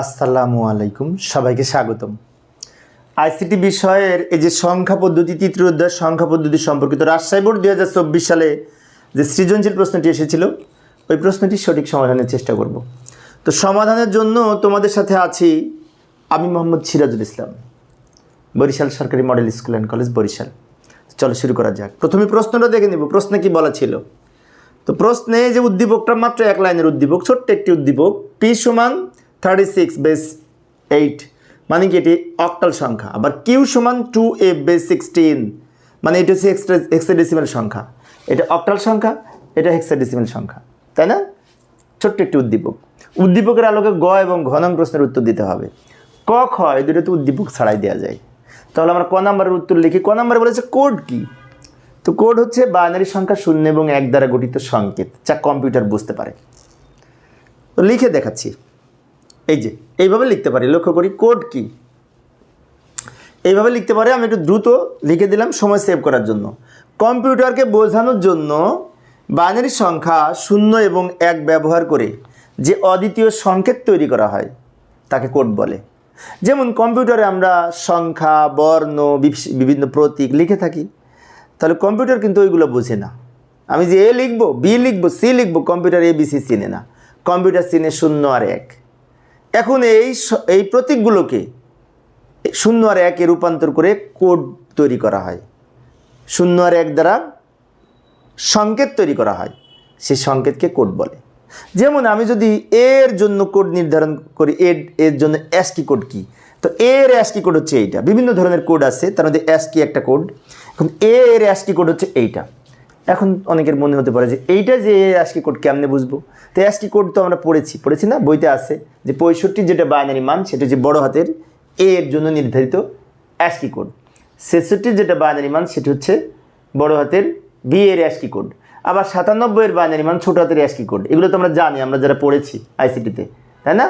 আসসালামু আলাইকুম, সবাইকে স্বাগতম। আইসিটি বিষয়ের এই যে সংখ্যা পদ্ধতি, তৃতীয় অধ্যায় সংখ্যা পদ্ধতি সম্পর্কিত রাজশাহী বোর্ড চব্বিশ সালে যে সৃজনশীল প্রশ্নটি এসেছিল, ওই প্রশ্নটি সঠিক সমাধানের চেষ্টা করব। তো সমাধানের জন্য তোমাদের সাথে আছি আমি মোহাম্মদ সিরাজুল ইসলাম, বরিশাল সরকারি model school and college Barishal. চলো শুরু করা যাক। প্রথমে প্রশ্নটা দেখে নেব, প্রশ্নে কি বলা ছিল? তো প্রশ্নে যে উদ্দীপকটা মাত্র এক লাইনের উদ্দীপক, ছোট্ট একটি উদ্দীপক, পি সমান থার্টি সিক্স বেস এইট মানে কি এটি অক্টাল সংখ্যা। আবার কিউ সমান টু এ বেস সিক্সটিন মানে এটি হচ্ছে এক্সট্রা হেক্সাডেসিমাল সংখ্যা। এটা অক্টাল সংখ্যা, এটা হেক্সাডেসিমাল সংখ্যা। তাই না? ছোট্ট একটি উদ্দীপক। উদ্দীপকের আলোকে গ এবং ঘ নং প্রশ্নের উত্তর দিতে হবে। ক খ, এই দুটো তো উদ্দীপক ছাড়াই দেওয়া যায়। তাহলে আমরা ক নাম্বারের উত্তর লিখি। ক নাম্বারে বলেছে কোড কি? তো কোড হচ্ছে বাইনারি সংখ্যা শূন্য এবং এক দ্বারা গঠিত সংকেত, যা কম্পিউটার বুঝতে পারে। তো লিখে দেখাচ্ছি। এই যে, এইভাবে লিখতে পারি, লক্ষ্য করি কোড কি? এইভাবে লিখতে পারে, আমি একটু দ্রুত লিখে দিলাম সময় সেভ করার জন্য। কম্পিউটারকে বোঝানোর জন্য বাইনারি সংখ্যা শূন্য এবং এক ব্যবহার করে যে অদ্বিতীয় সংকেত তৈরি করা হয়, তাকে কোড বলে। যেমন কম্পিউটারে আমরা সংখ্যা, বর্ণ বিভিন্ন প্রতীক লিখে থাকি, তাহলে কম্পিউটার কিন্তু ওইগুলো বোঝে না। আমি যে এ লিখব, বি লিখব, সি লিখব, কম্পিউটার এ, বি, সি চিনে না। কম্পিউটার চিনে শূন্য আর এক। এখন এই এই প্রতীকগুলোকে শূন্য আর একে রূপান্তর করে কোড তৈরি করা হয়। শূন্য আর এক দ্বারা সংকেত তৈরি করা হয়। সেই সংকেতকে কোড বলে। যেমন আমি যদি এর জন্য কোড নির্ধারণ করি এর এর জন্য অ্যাসকি কোড কি? তো এর অ্যাসকি কোড হচ্ছে এইটা। বিভিন্ন ধরনের কোড আছে, তার মধ্যে অ্যাসকি একটা কোড। এখন এর অ্যাসকি কোড হচ্ছে এইটা। এখন অনেকের মনে হতে পারে যে এইটা যে অ্যাসকি কোড কেমনে বুঝব? তো অ্যাসকি কোড তো আমরা পড়েছি পড়েছি না? বইতে আছে যে পঁয়ষট্টি যেটা বাইনারি মান, সেটা হচ্ছে বড় হাতের এ এর জন্য নির্ধারিত অ্যাসকি কোড ছেষট্টির যেটা বাইনারি মান, সেটা হচ্ছে বড় হাতের বি এর অ্যাসকি কোড আবার সাতানব্বই এর বাইনারি মান, ছোট হাতের অ্যাসকি কোড এগুলো তো আমরা জানি, আমরা যারা পড়েছি আইসিটিতে তাই না?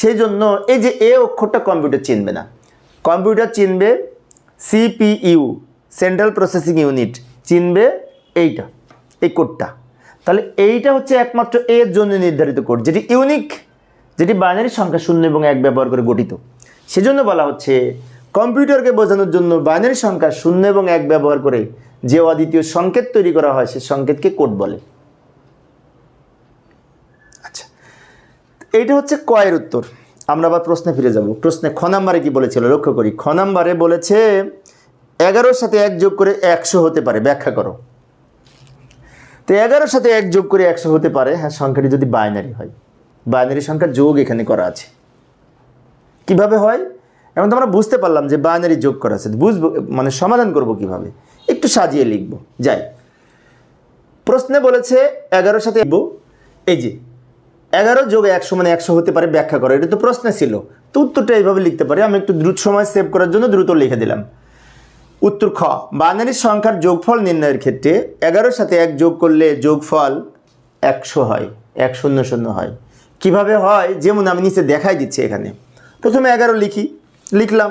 সেই জন্য এই যে এ অক্ষরটা কম্পিউটার চিনবে না। কম্পিউটার চিনবে সিপিইউ সেন্ট্রাল প্রসেসিং ইউনিট চিনবে এইটা, এই কোডটা। তাহলে এইটা হচ্ছে একমাত্র এর জন্য নির্ধারিত কোড, যেটি ইউনিক যেটি বাইনারি সংখ্যা শূন্য এবং এক ব্যবহার করে গঠিত। সেজন্য বলা হচ্ছে, কম্পিউটারকে বোঝানোর জন্য বাইনারি সংখ্যা শূন্য এবং এক ব্যবহার করে যে অদ্বিতীয় সংকেত তৈরি করা হয়, সে সংকেতকে কোড বলে। আচ্ছা এইটা হচ্ছে কয়ের উত্তর। আমরা আবার প্রশ্নে ফিরে যাব। প্রশ্নে খ নাম্বারে কি বলেছিল? লক্ষ্য করি, খ নাম্বারে বলেছে, এগারোর সাথে এক যোগ করে একশো হতে পারে, ব্যাখ্যা করো। তো এগারোর সাথে এক যোগ করে একশো হতে পারে। হ্যাঁ সংখ্যাটি যদি বাইনারি হয়। বাইনারি সংখ্যার যোগ এখানে করা আছে। কীভাবে হয়? এখন তো আমরা বুঝতে পারলাম যে বাইনারি যোগ করা আছে। বুঝব মানে সমাধান করব কীভাবে? একটু সাজিয়ে লিখব। যাই। প্রশ্নে বলেছে এগারোর সাথে এই যে, এগারো যোগ একশো মানে একশো হতে পারে ব্যাখ্যা করো। এটা তো প্রশ্নে ছিল। তো উত্তরটা এইভাবে লিখতে পারি। আমি একটু দ্রুত সময় সেভ করার জন্য দ্রুত লিখে দিলাম। উত্তর খ বাইনারি সংখ্যার যোগফল নির্ণয়ের ক্ষেত্রে এগারোর সাথে এক যোগ করলে যোগফল একশো হয়, এক শূন্য শূন্য হয়। কীভাবে হয়? যেমন আমি নিচে দেখাই দিচ্ছি এখানে। প্রথমে এগারো লিখি, লিখলাম,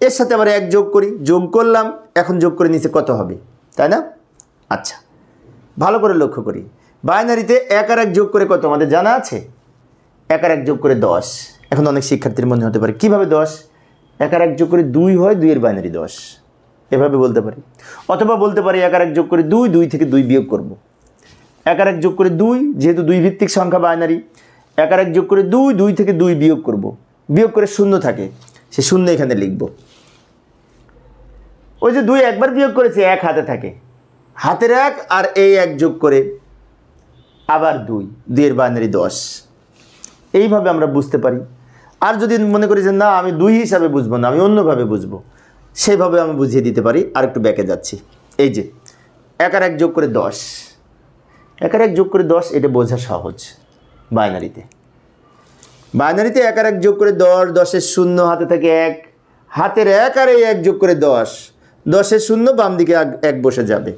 এর সাথে আবার এক যোগ করি, যোগ করলাম, এখন যোগ করে নিচে কত হবে? তাই না? আচ্ছা ভালো করে লক্ষ্য করি। বাইনারিতে এক আর এক যোগ করে কত? আমাদের জানা আছে? এক আর এক যোগ করে দশ। এখন অনেক শিক্ষার্থীর মনে হতে পারে, কীভাবে দশ? এক আর এক যোগ করে দুই হয়, দুইয়ের বাইনারি দশ। এভাবে বলতে পারি। অথবা বলতে পারি এক আর এক যোগ করে দুই দুই থেকে দুই বিয়োগ করব। এক আর এক যোগ করে দুই, যেহেতু দুই ভিত্তিক সংখ্যা বাইনারি এক আর এক যোগ করে দুই দুই থেকে দুই বিয়োগ করব। বিয়োগ করে শূন্য থাকে, সে শূন্য এখানে লিখব। ওই যে দুই একবার বিয়োগ করেছে, এক হাতে থাকে। হাতের এক আর এই এক যোগ করে আবার দুই, দুইয়ের বাইনারি দশ। এইভাবে আমরা বুঝতে পারি। আর যদি মনে করি যে না, আমি দুই হিসাবে বুঝব না, আমি অন্যভাবে বুঝব সেইভাবে আমি বুঝিয়ে দিতে পারি আর একটু ব্যাকে যাচ্ছি। এই যে, এক আর এক যোগ করে দশ। এক আর এক যোগ করে দশ, এটা বোঝা সহজ বাইনারিতে। বাইনারিতে এক আর এক যোগ করে দশ, দশের শূন্য, হাতে থাকে এক। হাতের এক আর এক যোগ করে দশ, দশের শূন্য বাম দিকে এক- বসে যাবে।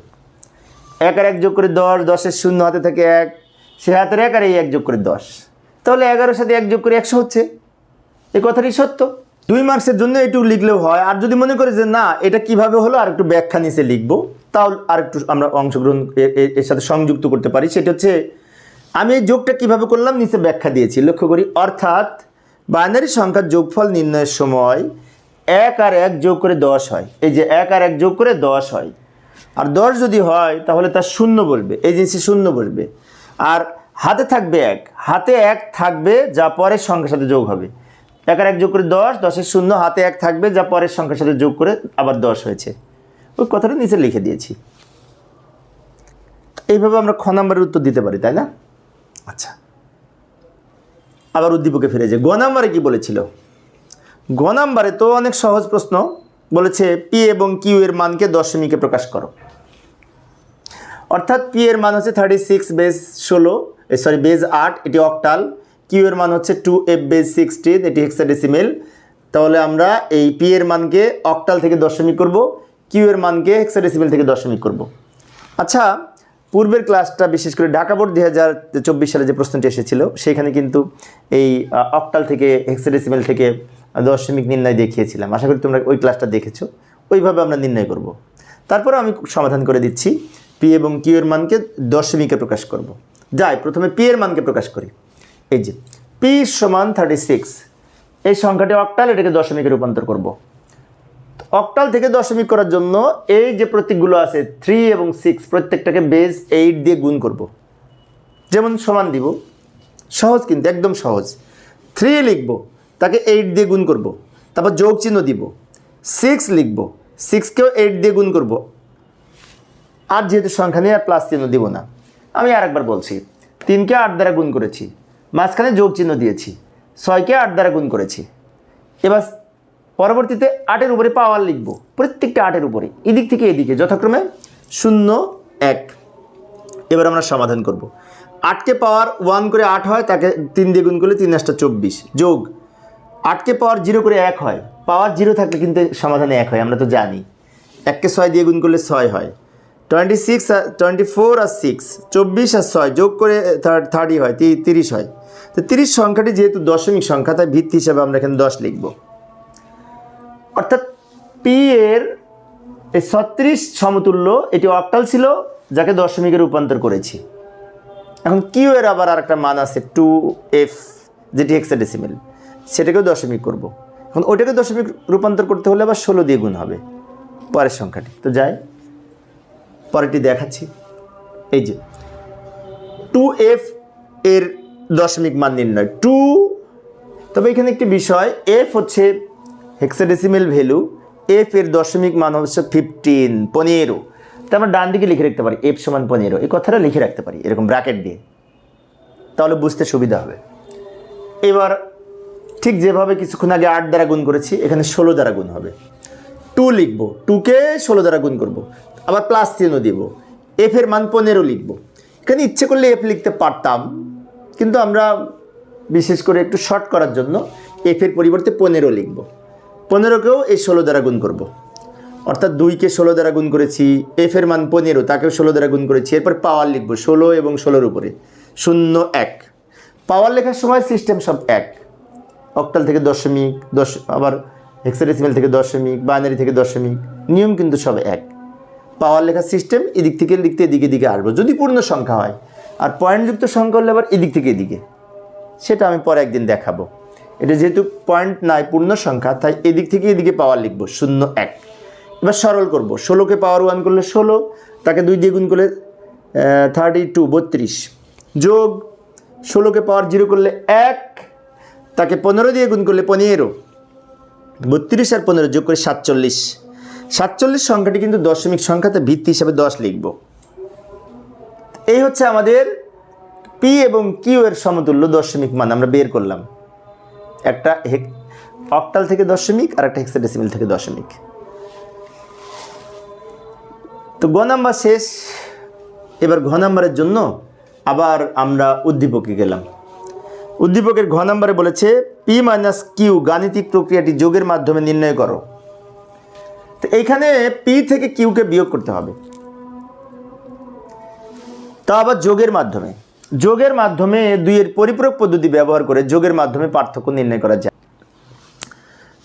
এক আর এক যোগ করে দশ, দশের শূন্য, হাতে থাকে এক। সে হাতের এক আর এই এক যোগ করে দশ। তাহলে এগারোর সাথে এক যোগ করে একশো হচ্ছে। এই কথাটি সত্য। দুই মার্কসের জন্য একটু লিখলেও হয়। আর যদি মনে করে যে না, এটা কীভাবে হলো, আর একটু ব্যাখ্যা নিচে লিখব। তাও আর একটু আমরা অংশগ্রহণ এর সাথে সংযুক্ত করতে পারি। সেটা হচ্ছে, আমি এই যোগটা কীভাবে করলাম? নিচে ব্যাখ্যা দিয়েছি। লক্ষ্য করি, অর্থাৎ বাইনারি সংখ্যার যোগফল নির্ণয়ের সময় এক আর এক যোগ করে দশ হয়। এই যে এক আর এক যোগ করে দশ হয়। আর দশ যদি হয়, তাহলে তার শূন্য বলবে। এই জিনিসে শূন্য বলবে। আর হাতে থাকবে এক। হাতে এক থাকবে, যা পরের সংখ্যার সাথে যোগ হবে। এক আর এক যোগ করে দশ, দশের শূন্য হাতে এক থাকবে, যা পরের সংখ্যার সাথে যোগ করে আবার দশ হয়েছে। ওই কথাটা নিচে লিখে দিয়েছি। এইভাবে আমরা খ নাম্বারের উত্তর দিতে পারি, তাই না? আচ্ছা। আবার উদ্দীপকে ফিরে যায় গ নাম্বারে কি বলেছিল? গ নাম্বারে তো অনেক সহজ প্রশ্ন। বলেছে পি এবং কিউ এর মানকে দশমিকে প্রকাশ করো। অর্থাৎ পি এর মান হচ্ছে থার্টি সিক্স বেজ ষোলো সরি বেজ আট, এটি অক্টাল কিউ এর মান হচ্ছে টু এফ বেজ সিক্সটিন এটি হেক্সাডেসিমেল তাহলে আমরা এই পি এর মানকে অক্টাল থেকে দশমিক করব কিউ এর মানকে হেক্সাডেসিমেল থেকে দশমিক করব। আচ্ছা পূর্বের ক্লাসটা বিশেষ করে ঢাকা বোর্ড দুই হাজার চব্বিশ সালে যে প্রশ্নটি এসেছিল, সেখানে কিন্তু এই অক্টাল থেকে হেক্সাডেসিমেল থেকে দশমিক নির্ণয় দেখিয়েছিলাম। আশা করি তোমরা ওই ক্লাসটা দেখেছ। ওইভাবে আমরা নির্ণয় করব। তারপরে আমি সমাধান করে দিচ্ছি পি এবং কিউ এর মানকে দশমিকে প্রকাশ করব। যাই, প্রথমে পি এর মানকে প্রকাশ করি। এই যে পি সমান থার্টি সিক্স। এই সংখ্যাটি অক্টাল এটাকে দশমিকে রূপান্তর করব। অক্টাল থেকে দশমিক করার জন্য এই যে প্রতীকগুলো আছে, থ্রি এবং সিক্স, প্রত্যেকটাকে বেজ এইট দিয়ে গুণ করব। যেমন সমান দিব। সহজ কিন্তু, একদম সহজ। থ্রি লিখব, তাকে এইট দিয়ে গুণ করব। তারপর যোগ চিহ্ন দিব। সিক্স লিখব, সিক্সকেও এইট দিয়ে গুণ করব। আর যেহেতু সংখ্যা নিয়ে আর প্লাস চিহ্ন দিব না। আমি আরেকবার বলছি, তিনকে আট দ্বারা গুণ করেছি। মাঝখানে যোগ চিহ্ন দিয়েছি। ছয়কে আট দ্বারা গুণ করেছি। এবার পরবর্তীতে আটের উপরে পাওয়ার লিখব। প্রত্যেকটা আটের উপরে, এদিক থেকে এদিকে, যথাক্রমে শূন্য, এক। এবার আমরা সমাধান করব। আটকে পাওয়ার ওয়ান করে আট হয়, তাকে তিন দিয়ে গুণ করলে তিন আসটা চব্বিশ। যোগ, আটকে পাওয়ার জিরো করে এক হয়। পাওয়ার জিরো থাকলে কিন্তু সমাধানে এক হয়, আমরা তো জানি। এককে ছয় দিয়ে গুণ করলে ছয় হয়। টোয়েন্টি সিক্স আর টোয়েন্টি ফোর আর সিক্স চব্বিশ আর ছয় যোগ করে থার্টি হয় তিরিশ হয়। তো তিরিশ সংখ্যাটি যেহেতু দশমিক সংখ্যা, তাই ভিত্তি হিসাবে আমরা এখানে দশ লিখব। অর্থাৎ পি এর এই ছত্রিশ সমতুল্য, এটি অক্টাল ছিল, যাকে দশমিকে রূপান্তর করেছি। এখন কিউ এর আবার আরেকটা মান আছে টু এফ যেটি হেক্সাডেসিমেল সেটাকেও দশমিক করব। এখন ওটাকে দশমিক রূপান্তর করতে হলে আবার ষোলো দিয়ে গুণ হবে, পরের সংখ্যাটি। তো যাই পরেরটি দেখাচ্ছি। এই যে টু এফ এর দশমিক মান নির্ণয়। টু তবে এখানে একটি বিষয় এফ হচ্ছে হেক্সাডেসিমেল ভ্যালু এফ এর দশমিক মান হচ্ছে ফিফটিন পনেরো। তা আমরা ডান দিকে লিখে রাখতে পারি এফ সমান পনেরো। এই কথাটা লিখে রাখতে পারি, এরকম ব্র্যাকেট দিয়ে। তাহলে বুঝতে সুবিধা হবে। এবার ঠিক যেভাবে কিছুক্ষণ আগে আট দ্বারা গুণ করেছি, এখানে ষোলো দ্বারা গুণ হবে। টু লিখব। টুকে ষোলো দ্বারা গুণ করব? আবার প্লাস চিহ্ন দিব। এফ এর মান পনেরো লিখব। এখানে ইচ্ছে করলে এফ লিখতে পারতাম, কিন্তু আমরা বিশেষ করে একটু শর্ট করার জন্য এফ এর পরিবর্তে পনেরো লিখব। পনেরোকেও এই ষোলো দ্বারা গুণ করব। অর্থাৎ দুইকে ষোলো দ্বারা গুণ করেছি এফ এর মান পনেরো, তাকেও ষোলো দ্বারা গুণ করেছি, এরপর পাওয়ার লিখব ষোলো এবং ষোলোর উপরে। শূন্য এক। পাওয়ার লেখার সময় সিস্টেম সব এক। অক্টাল থেকে দশমিক, দশ, আবার হেক্সাডেসিমেল থেকে দশমিক বাইনারি থেকে দশমিক, নিয়ম কিন্তু সব এক। পাওয়ার লেখার সিস্টেম এদিক থেকে লিখতে এদিকে এদিকে আসব। যদি পূর্ণ সংখ্যা হয়, আর পয়েন্টযুক্ত সংখ্যা হলে আবার এদিক থেকে এদিকে। সেটা আমি পরে একদিন দেখাবো। এটা যেহেতু পয়েন্ট নাই, পূর্ণ সংখ্যা, তাই এদিক থেকে এদিকে পাওয়ার লিখব, শূন্য এক। এবার সরল করব। ষোলোকে পাওয়ার ওয়ান করলে ষোলো, তাকে দুই দিয়ে গুণ করলে থার্টি টু বত্রিশ। যোগ, ষোলোকে পাওয়ার জিরো করলে এক, তাকে পনেরো দিয়ে গুণ করলে পনেরো। বত্রিশ আর পনেরো যোগ করে সাতচল্লিশ। সাতচল্লিশ সংখ্যাটি কিন্তু দশমিক সংখ্যাতে ভিত্তি হিসাবে দশ লিখব। এই হচ্ছে আমাদের পি এবং কিউ এর সমতুল্য দশমিক মান, আমরা বের করলাম। একটা হেক অক্টাল থেকে দশমিক আর একটা হেক্সাডেসিমেল থেকে দশমিক। তো গ নাম্বার শেষ। এবার ঘ নাম্বারের জন্য আবার আমরা উদ্দীপকে গেলাম। উদ্দীপকের ঘ নাম্বারে বলেছে পি মাইনাস কিউ গাণিতিক প্রক্রিয়াটি যোগের মাধ্যমে নির্ণয় করো। তো এইখানে পি থেকে কিউকে বিয়োগ করতে হবে। তা আবার যোগের মাধ্যমে। যোগের মাধ্যমে দুইয়ের পরিপূরক পদ্ধতি ব্যবহার করে যোগের মাধ্যমে পার্থক্য নির্ণয় করা যায়।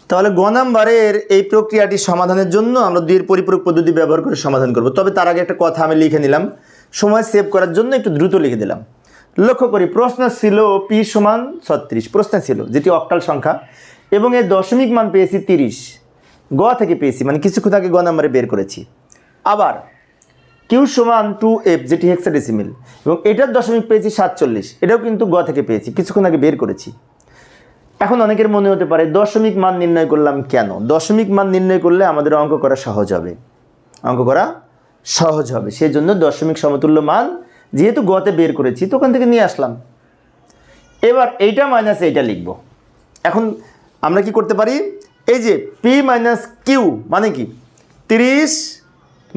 তাহলে গ নাম্বারের এই প্রক্রিয়াটি সমাধানের জন্য আমরা দুইয়ের পরিপূরক পদ্ধতি ব্যবহার করে সমাধান করব। তবে তার আগে একটা কথা আমি লিখে নিলাম। সময় সেভ করার জন্য একটু দ্রুত লিখে দিলাম। লক্ষ্য করি, প্রশ্ন ছিল পি সমান ছত্রিশ, প্রশ্ন ছিল, যেটি অক্টাল সংখ্যা, এবং এর দশমিক মান পেয়েছি তিরিশ। গ থেকে পেয়েছি মানে কিছুক্ষণ আগে গ নাম্বারে বের করেছি। আবার, কিউ সমান টু এফ যেটি হেক্সাডেসিমিল এবং এটার দশমিক পেয়েছি সাতচল্লিশ, এটাও কিন্তু গ থেকে পেয়েছি, কিছুক্ষণ আগে বের করেছি। এখন অনেকের মনে হতে পারে, দশমিক মান নির্ণয় করলাম কেন? দশমিক মান নির্ণয় করলে আমাদের অঙ্ক করা সহজ হবে। অঙ্ক করা সহজ হবে সেই জন্য দশমিক সমতুল্য মান যেহেতু গতে বের করেছি, তো ওখান থেকে নিয়ে আসলাম। এবার এইটা মাইনাস এইটা লিখব। এখন আমরা কি করতে পারি? এই যে পি মাইনাস কিউ মানে কি? তিরিশ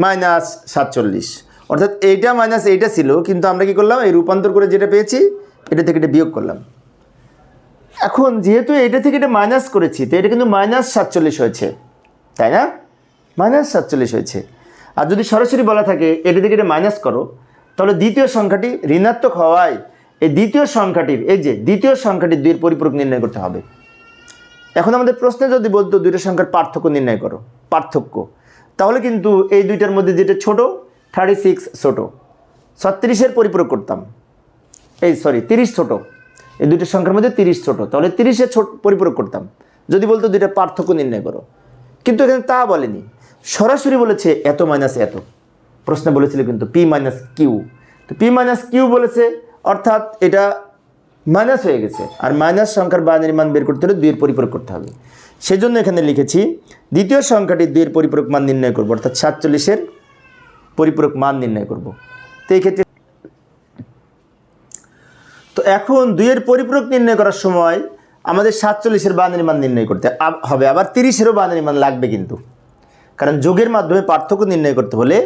মাইনাস সাতচল্লিশ। অর্থাৎ এইটা মাইনাস এইটা ছিল, কিন্তু আমরা কি করলাম? এই রূপান্তর করে যেটা পেয়েছি, এটা থেকে এটা বিয়োগ করলাম। এখন যেহেতু এটা থেকে এটা মাইনাস করেছি, তো এটা কিন্তু মাইনাস সাতচল্লিশ হয়েছে। তাই না? মাইনাস সাতচল্লিশ হয়েছে। আর যদি সরাসরি বলা থাকে, এটা থেকে এটা মাইনাস করো, তাহলে দ্বিতীয় সংখ্যাটি ঋণাত্মক হওয়ায় এই দ্বিতীয় সংখ্যাটির, এই যে দ্বিতীয় সংখ্যাটির দুইয়ের পরিপূরক নির্ণয় করতে হবে। এখন আমাদের প্রশ্নে যদি বলতো দুইটা সংখ্যার পার্থক্য নির্ণয় করো, পার্থক্য। তাহলে কিন্তু এই দুইটার মধ্যে যেটা ছোট থার্টি সিক্স ছোটো। ছত্রিশের পরিপূরক করতাম। এই সরি তিরিশ ছোট। এই দুইটা সংখ্যার মধ্যে তিরিশ ছোট। তাহলে তিরিশে ছোট পরিপূরক করতাম। যদি বলতো দুইটা পার্থক্য নির্ণয় করো। কিন্তু এখানে তা বলেনি। সরাসরি বলেছে এত মাইনাস এত। প্রশ্নে বলেছিল কিন্তু পি মাইনাস কিউ তো পি মাইনাস কিউ বলেছে, অর্থাৎ এটা মাইনাস হয়ে গেছে। আর মাইনাস সংখ্যার বাইনারি মান বের করতে হলে দুইয়ের পরিপূরক করতে হবে। সেজন্য এখানে লিখেছি, দ্বিতীয় সংখ্যাটি দুইয়ের পরিপূরক মান নির্ণয় করব, অর্থাৎ সাতচল্লিশের পরিপূরক মান নির্ণয় করব। তো এই ক্ষেত্রে তো এখন দুইয়ের পরিপূরক নির্ণয় করার সময় আমাদের সাতচল্লিশের বানানি মান নির্ণয় করতে হবে। আবার তিরিশেরও বানানি মান লাগবে কিন্তু। কারণ যোগের মাধ্যমে পার্থক্য নির্ণয় করতে হলে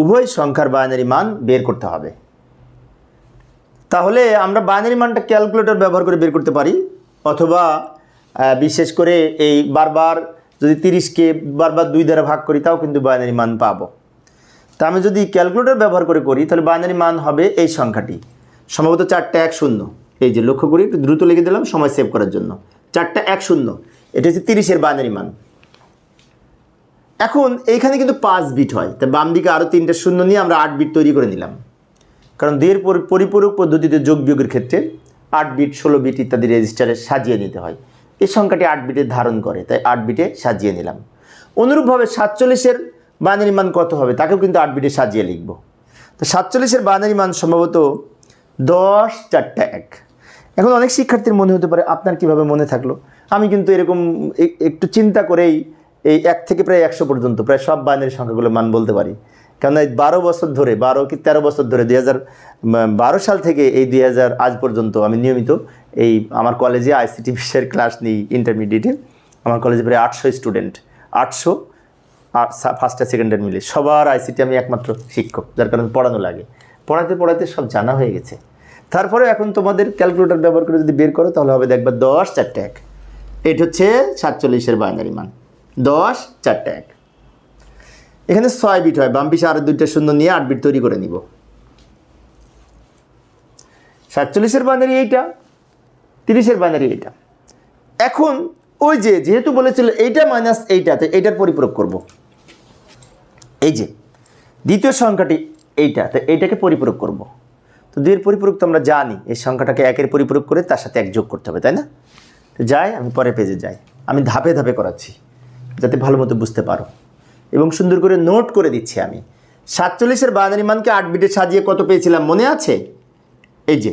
উভয় সংখ্যার বাইনারি মান বের করতে হবে। তাহলে আমরা বাইনারি মানটা ক্যালকুলেটর ব্যবহার করে বের করতে পারি, অথবা বিশেষ করে এই বারবার যদি তিরিশকে বারবার দুই দ্বারা ভাগ করি, তাও কিন্তু বাইনারি মান পাবো। তা আমি যদি ক্যালকুলেটর ব্যবহার করে করি, তাহলে বাইনারি মান হবে এই সংখ্যাটি। সম্ভবত চারটা এক শূন্য। এই যে লক্ষ্য করি একটু দ্রুত লিখে দিলাম, সময় সেভ করার জন্য। চারটা এক শূন্য। এটা হচ্ছে তিরিশের বাইনারি মান। এখন এইখানে কিন্তু পাঁচ বিট হয়। তা বাম দিকে আরও তিনটা শূন্য নিয়ে আমরা আট বিট তৈরি করে নিলাম। কারণ পরি- পরিপূরক পদ্ধতিতে যোগ বিয়োগের ক্ষেত্রে আট বিট, ষোলো বিট ইত্যাদি রেজিস্টারে সাজিয়ে নিতে হয়। এই সংখ্যাটি আট বিটে ধারণ করে, তাই আট বিটে সাজিয়ে নিলাম। অনুরূপভাবে সাতচল্লিশের বাইনারি মান কত হবে? তাকেও কিন্তু আট বিটে সাজিয়ে লিখব। তো সাতচল্লিশের বাইনারি মান সম্ভবত দশ চারটা এক। এখন অনেক শিক্ষার্থীর মনে হতে পারে, আপনার কীভাবে মনে থাকল? আমি কিন্তু এরকম একটু চিন্তা করেই এই এক থেকে প্রায় একশো পর্যন্ত, প্রায় সব বাইনারি সংখ্যাগুলো মান বলতে পারি। কারণ এই বারো বছর ধরে, বারো কি তেরো বছর ধরে দুই বারো সাল থেকে এই দুই হাজার আজ পর্যন্ত আমি নিয়মিত এই আমার কলেজে আইসিটি বিষয়ের ক্লাস নিই ইন্টারমিডিয়েটে আমার কলেজে প্রায় আটশো স্টুডেন্ট আটশো ফার্স্ট আর সেকেন্ড মিলে সবার আইসিটি আমি একমাত্র শিক্ষক, যার কারণে পড়ানো লাগে। পড়াতে পড়াতে সব জানা হয়ে গেছে। তারপরে এখন তোমাদের ক্যালকুলেটর ব্যবহার করে যদি বের করো, তাহলে হবে দেখবা দশ চারটে এক। এটা হচ্ছে সাতচল্লিশের বাইনারি মান। দশ চারটে এক। এখানে ছয় বিট হয়, বাম পিসে আরও দুইটা শূন্য নিয়ে আট বিট তৈরি করে নিব। সাতচল্লিশের বাইনারি এইটা, তিরিশের বাইনারি এইটা। এখন ওই যে যেহেতু বলেছিল এইটা মাইনাস এইটাতে এইটার পরিপূরক করব। এই যে, দ্বিতীয় সংখ্যাটি এইটা, তো এইটাকে পরিপূরক করব। তো দুইয়ের পরিপূরক তো আমরা জানি, এই সংখ্যাটাকে একের পরিপূরক করে তার সাথে এক যোগ করতে হবে, তাই না? তো যাই, আমি পরে পেজে যাই। আমি ধাপে ধাপে করাচ্ছি, যাতে ভালো মতো বুঝতে পারো। এবং সুন্দর করে নোট করে দিচ্ছি আমি। সাতচল্লিশের বাইনারি মানকে আট বিটে সাজিয়ে কত পেয়েছিলাম মনে আছে? এই যে,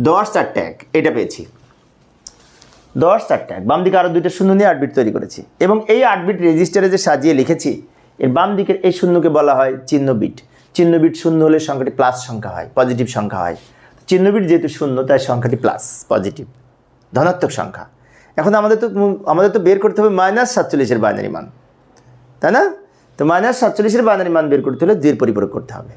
দশ চারটে এক এটা পেয়েছি। দশ চারটা এক বাম দিকে আরও দুইটা শূন্য নিয়ে আট বিট তৈরি করেছি। এবং এই আট বিট রেজিস্টারে যে সাজিয়ে লিখেছি, এর বাম দিকের এই শূন্যকে বলা হয় চিহ্ন বিট। চিহ্ন বিট শূন্য হলে সংখ্যাটি প্লাস সংখ্যা হয় পজিটিভ সংখ্যা হয়। চিহ্ন বিট যেহেতু শূন্য, তাই সংখ্যাটি প্লাস পজিটিভ ধনাত্মক সংখ্যা। এখন আমাদের তো আমাদের তো বের করতে হবে মাইনাস সাতচল্লিশের বাইনারি মান। তাই না? তো মাইনাস সাতচল্লিশের বাইনারি মান বের করতে হলে দুইয়ের পরিপূরক করতে হবে।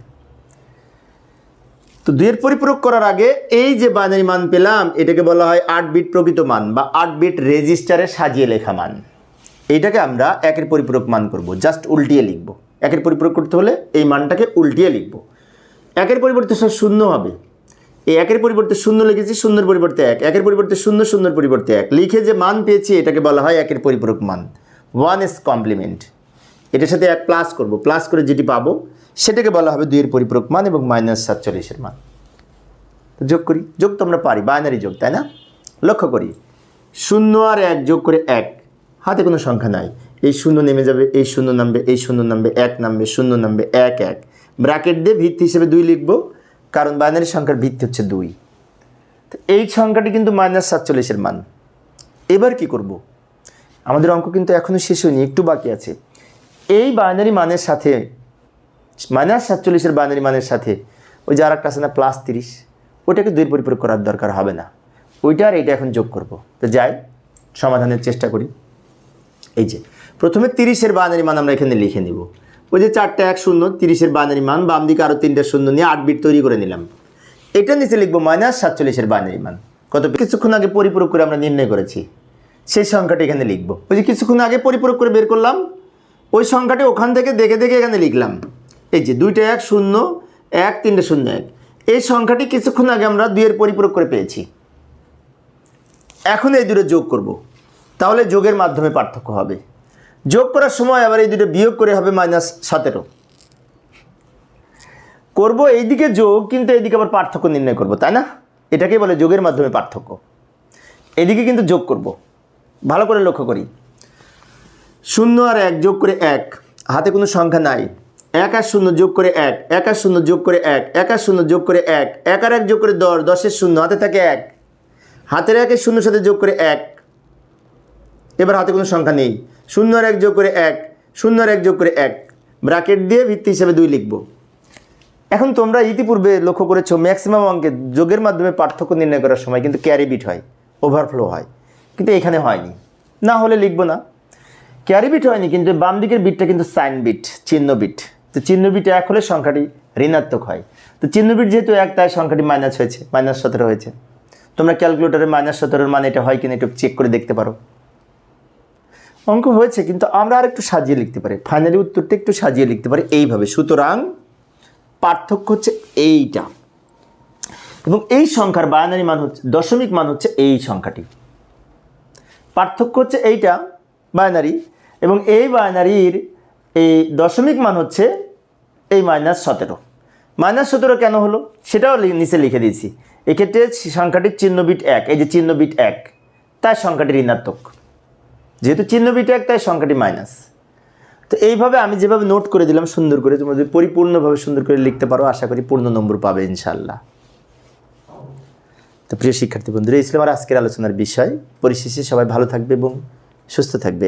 তো দুইয়ের পরিপূরক করার আগে এই যে বাইনারি মান পেলাম, এটাকে বলা হয় আট বিট প্রকৃত মান বা আট বিট রেজিস্টারে সাজিয়ে লেখা মান। এইটাকে আমরা একের পরিপূরক মান করব, জাস্ট উল্টিয়ে লিখব। একের পরিপূরক করতে হলে এই মানটাকে উল্টিয়ে লিখব। একের পরিবর্তে সব শূন্য হবে। এই একের পরিবর্তে শূন্য লিখেছি, শূন্যের পরিবর্তে এক। একের পরিবর্তে শূন্য, শূন্যের পরিবর্তে এক। লিখে যে মান পেয়েছি, এটাকে বলা হয় একের পরিপূরক মান। ওয়ান এস কমপ্লিমেন্ট এটার সাথে এক প্লাস করব। প্লাস করে যেটি পাবো, সেটাকে বলা হবে দুইয়ের পরিপূরক মান এবং মাইনাস সাতচল্লিশের মান। তো যোগ করি। যোগ তো আমরা পারি বাইনারি যোগ, তাই না? লক্ষ্য করি, শূন্য আর এক যোগ করে এক, হাতে কোনো সংখ্যা নাই। এই শূন্য নেমে যাবে, এই শূন্য নামবে, এই শূন্য নামবে, এক নামবে, শূন্য নামবে, এক এক। ব্র্যাকেট দিয়ে ভিত্তি হিসেবে দুই লিখব, কারণ বাইনারি সংখ্যার ভিত্তি হচ্ছে দুই। তো এই সংখ্যাটি কিন্তু মাইনাস সাতচল্লিশের মান। এবার কি করব? আমাদের অঙ্ক কিন্তু এখনও শেষ হয়নি, একটু বাকি আছে। এই বাইনারি মানের সাথে মাইনাস সাতচল্লিশের বাইনারি মানের সাথে, ওই যে আর একটা আছে না প্লাস তিরিশ, ওইটাকে দুই পরিপূরক করার দরকার হবে না। ওইটা আর এইটা এখন যোগ করব। তো যাই, সমাধানের চেষ্টা করি। এই যে, প্রথমে তিরিশের বাইনারি মান আমরা এখানে লিখে নিব। ওই যে চারটে এক শূন্য, তিরিশের বাইনারি মান, বাম দিকে আরও তিনটে শূন্য নিয়ে আট বিট তৈরি করে নিলাম। এটা নিচে লিখব মাইনাস সাতচল্লিশের বাইনারি মান। কত কিছুক্ষণ আগে পরিপূরক করে আমরা নির্ণয় করেছি। সেই সংখ্যাটা এখানে লিখব। ওই যে কিছুক্ষণ আগে পরিপূরক করে বের করলাম ওই সংখ্যাটি ওখান থেকে দেখে দেখে এখানে লিখলাম। এই যে দুইটা এক শূন্য, এক, তিনটে শূন্য এক। এই সংখ্যাটি কিছুক্ষণ আগে আমরা দুইয়ের পরিপূরক করে পেয়েছি। এখন এই দুটো যোগ করব। তাহলে যোগের মাধ্যমে পার্থক্য হবে। যোগ করার সময় আবার এই দুটো বিয়োগ করে হবে মাইনাস সতেরো করব এইদিকে যোগ, কিন্তু এইদিকে আবার পার্থক্য নির্ণয় করব, তাই না? এটাকেই বলে যোগের মাধ্যমে পার্থক্য। এদিকে কিন্তু যোগ করব। ভালো করে লক্ষ্য করি। শূন্য আর এক যোগ করে এক। হাতে কোনো সংখ্যা নাই। এক আর শূন্য যোগ করে এক এক আর শূন্য যোগ করে এক এক আর শূন্য যোগ করে এক এক আর এক যোগ করে দশ দশের শূন্য, হাতে থাকে এক। হাতের একের শূন্যর সাথে যোগ করে এক। এবার হাতে কোনো সংখ্যা নেই। শূন্য আর এক যোগ করে এক, শূন্য আর এক যোগ করে এক। ব্র্যাকেট দিয়ে ভিত্তি হিসেবে দুই লিখব। এখন তোমরা ইতিপূর্বে লক্ষ্য করেছ ম্যাক্সিমাম অঙ্কে যোগের মাধ্যমে পার্থক্য নির্ণয় করার সময় কিন্তু ক্যারি বিট হয় ওভারফ্লো হয়। কিন্তু এখানে হয়নি। না হলে লিখব না। ক্যারি বিট হয়নি, কিন্তু বাম দিকের বিটটা কিন্তু সাইন বিট, চিহ্ন বিট। তো চিহ্ন বিট এক হলে সংখ্যাটি ঋণাত্মক হয়। তো চিহ্ন বিট যেহেতু এক, তাই সংখ্যাটি মাইনাস হয়েছে মাইনাস সতেরো হয়েছে। তোমরা ক্যালকুলেটরে মাইনাস সতেরোর মানে এটা হয় কিনা একটু চেক করে দেখতে পারো। অঙ্ক হয়েছে, কিন্তু আমরা আর একটু সাজিয়ে লিখতে পারি। ফাইনালি উত্তরটা একটু সাজিয়ে লিখতে পারি এইভাবে। সুতরাং পার্থক্য হচ্ছে এইটা। এবং এই সংখ্যার বায়ানারি মান হচ্ছে, দশমিক মান হচ্ছে এই সংখ্যাটি। পার্থক্য হচ্ছে এইটা বায়নারি এবং এই বায়নারির এই দশমিক মান হচ্ছে এই মাইনাস সতেরো। মাইনাস সতেরো কেন হলো? সেটাও নিচে লিখে দিয়েছি। এক্ষেত্রে সংখ্যাটির চিহ্ন বিট এক, এই যে চিহ্ন বিট এক, তাই সংখ্যাটি ঋণাত্মক। যেহেতু চিহ্ন বিট এক, তাই সংখ্যাটি মাইনাস। তো এইভাবে আমি যেভাবে নোট করে দিলাম, সুন্দর করে তোমরা যদি পরিপূর্ণভাবে সুন্দর করে লিখতে পারো, আশা করি পূর্ণ নম্বর পাবে ইনশাল্লাহ তো প্রিয় শিক্ষার্থী বন্ধুরা, এই ছিল আমার আজকের আলোচনার বিষয়। পরিশেষে সবাই ভালো থাকবে এবং সুস্থ থাকবে।